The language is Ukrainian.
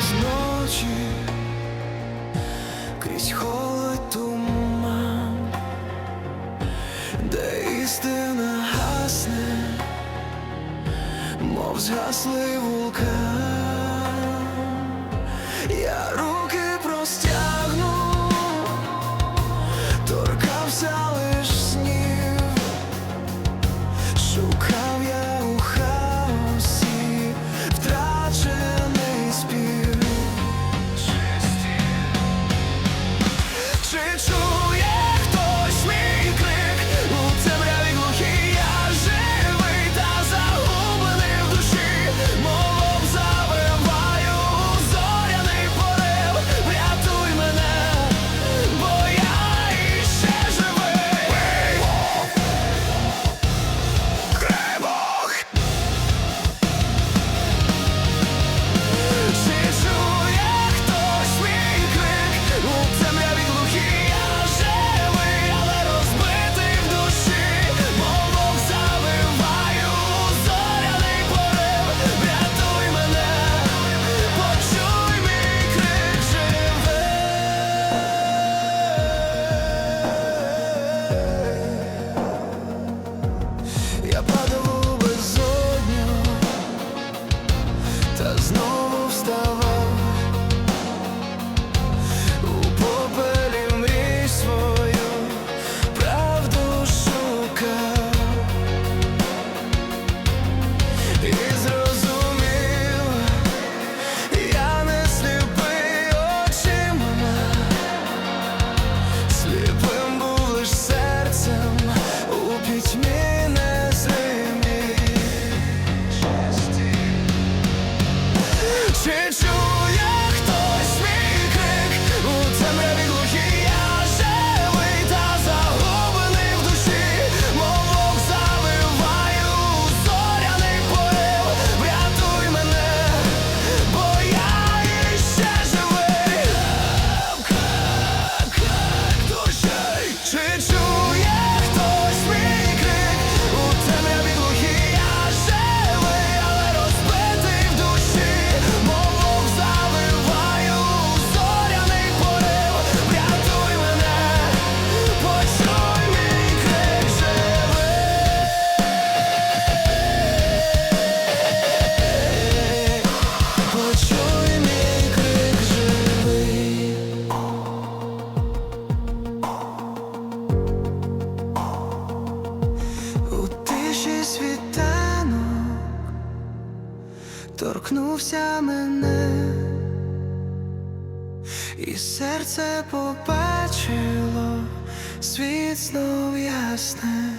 крізь ночі, крізь холод туман, де істина гасне, мов згаслий вулкан. Торкнувся мене, і серце побачило світ знов ясне.